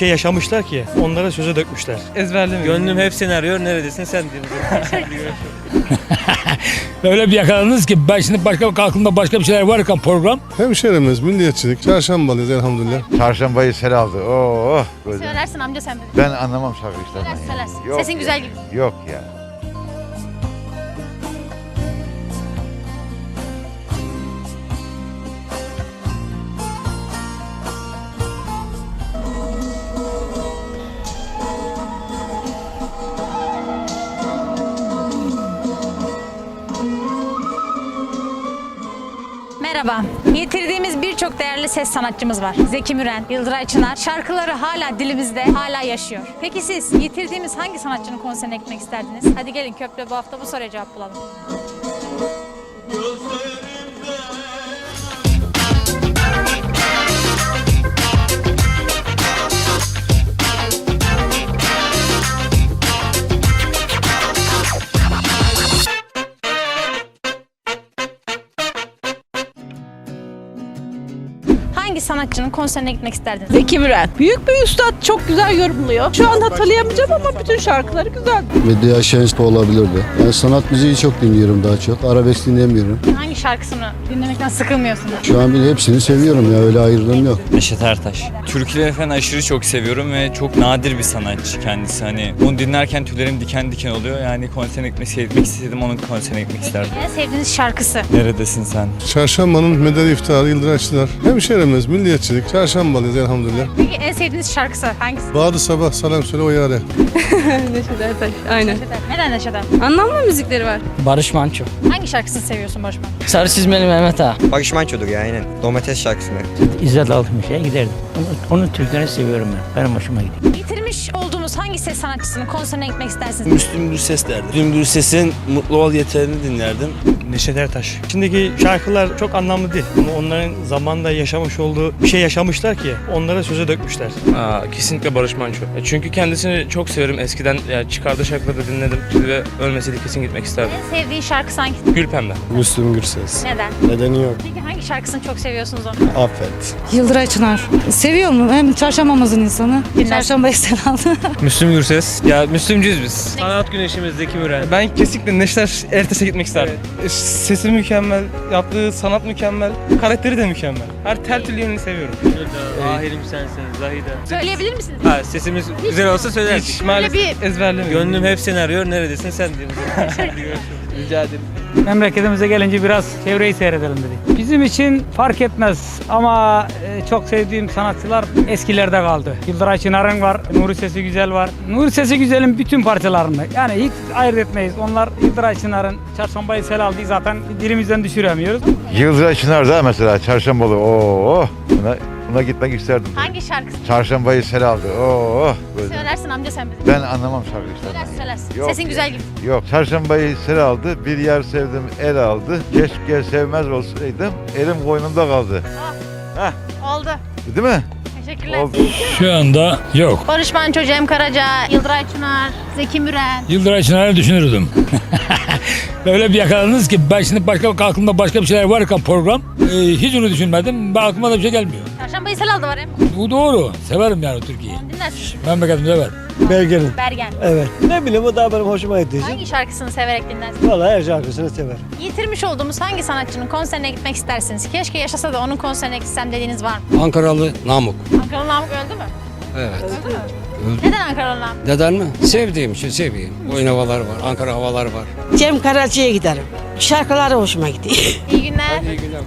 şey yaşamışlar ki onlara söze dökmüşler. Ezberlemiyorum. Gönlüm hep seni arıyor. Neredesin sen diyorum. Öyle bir yakaladınız ki ben şimdi başka aklımda başka bir şeyler varken program Hemşehrimiz, milliyetçilik, çarşambalıyız elhamdülillah. Çarşambayı sel aldı. Oo, gözüm. Söylersin amca sen. Ben anlamam şarkı işlerden. Söylersin ya. söylersin. Yok Sesin ya. güzel gibi. Yok ya. Merhaba. Yitirdiğimiz birçok değerli ses sanatçımız var. Zeki Müren, Yıldıray Çınar. Şarkıları hala dilimizde, hala yaşıyor. Peki siz yitirdiğimiz hangi sanatçının konserine gitmek isterdiniz? Hadi gelin Köprü bu hafta bu soruya cevap bulalım. Hangi sanatçının konserine gitmek isterdiniz? Zeki Müren. Büyük bir üstad çok güzel yorumluyor. Şu an hatırlayamayacağım ama bütün şarkıları güzel. Medya Şenst olabilirdi. Ben sanat müziği çok dinliyorum daha çok. Arabesk dinlemiyorum. Hangi şarkısını dinlemekten sıkılmıyorsunuz? Şu an bile hepsini seviyorum ya öyle ayrılığım yok. Neşet Ertaş. Türküleri falan aşırı çok seviyorum ve çok nadir bir sanatçı kendisi. Hani onu dinlerken tüylerim diken diken oluyor. Yani konserine gitmek, seyretmek istedim. Onun konserine gitmek isterdim. En sevdiğiniz şarkısı? Neredesin sen? Çarşambanın medeni iftiharı, yıldıraççılar. Hemşehrimiz, milliyetçilik, çarşambalıyız elhamdülillah. Peki en sevdiğiniz şarkısı hangisi? Bağdı sabah selam söyle o yare. Neşet Ertaş. Aynen. Neden Neşet Ertaş? Anlamlı müzikleri var. Barış Manço. Hangi şarkısını seviyorsun Barış Manço? Sarı çizmeli Mehmet Ağa. Barış Manço'dur ya aynen. Domates şarkısını. İzzet Altınış'a giderdim. Onun, onun türkülerini seviyorum ben. Benim hoşuma gidiyor. Yitirmiş olduğumuz hangi ses sanatçısının konserine gitmek istersiniz? Müslüm Gürses derdim. Müslüm Gürses'in Mutlu Ol Yeter'ini dinlerdim. Neşet Ertaş. Şimdiki şarkılar çok anlamlı değil ama onların zamanda yaşamış olduğu bir şey yaşamışlar ki onlara söze dökmüşler. Aa, kesinlikle Barış Manço. E, Çünkü kendisini çok severim. Eskiden yani çıkardığı şarkıları da dinledim ve ölmeseydi kesin gitmek isterdim. En sevdiğin şarkısı hangisi? Gülpembe. Müslüm Gürses. Neden? Nedeni yok. Peki hangi şarkısını çok seviyorsunuz onu? Affet. Yıldıray Çınar. Seviyor mu? Hem çarşambamızın insanı. Çarşamba selam. Müslüm Gürses. Ya Müslümcüyüz biz. Sanat güneşimiz Zeki Müren. Ben kesinlikle Neşter Ertaş'a gitmek isterdim. E, Sesi mükemmel, yaptığı sanat mükemmel, karakteri de mükemmel. Her her türlü yönünü seviyorum. Ahirim sensin Zahide. Söyleyebilir misiniz? Ha, sesimiz güzel olsa söylerdik. Hiç maalesef bir- ezberlemiyorum. Gönlüm hep seni arıyor. Neredesin sen diyorum. Rica ederim. memleketimize gelince biraz çevreyi seyredelim dedik. Bizim için fark etmez ama e, çok sevdiğim sanatçılar eskilerde kaldı. Yıldıray Çınar'ın var, Nuri Sesi Güzel var. Nuri Sesi Güzel'in bütün parçalarını yani hiç ayırt etmeyiz. Onlar Yıldıray Çınar'ın Çarşambayı sel aldığı zaten dilimizden düşüremiyoruz. Yıldıray Çınar da mesela çarşambalı. Oo, buna, buna gitmek isterdim. Hangi şarkısı? Çarşambayı sel aldı. Oo, gözüm. Söylersin amca sen bize. Ben anlamam şarkı işlerden. Söylersin söylersin. Yok Sesin ya. güzel gibi. Yok. Çarşambayı sel aldı. Bir yer sevdim el aldı. Keşke sevmez olsaydım. Elim koynumda kaldı. Oldu. Değil mi? Teşekkürler. Oldu. Şu anda yok. Barış Manço, Cem Karaca, Yıldıray Çınar, Zeki Müren. Yıldıray Çınar'ı düşünürdüm. Öyle bir yakaladınız ki ben şimdi başka aklımda başka bir şeyler varken program e, hiç onu düşünmedim. Ben aklıma da bir şey gelmiyor. Çarşambayı sel aldı var ya. Bu doğru. Severim yani Türkiye'yi. Dinlersin. Memleketimi severim. Belgenin. Bergen. Evet. Ne bileyim o da benim hoşuma gitti. Hangi şarkısını severek dinlersin? Vallahi her şarkısını sever. Yitirmiş olduğumuz hangi sanatçının konserine gitmek istersiniz? Keşke yaşasa da onun konserine gitsem dediğiniz var mı? Ankaralı Namık. Ankaralı Namık öldü mü? Evet. Öldü mü? Neden Ankaralı Namık? Neden mi? Sevdiğim için seveyim. Oyun havalar var, Ankara havalar var. Cem Karaca'ya giderim. Şarkıları hoşuma gitti. İyi günler. İyi günler.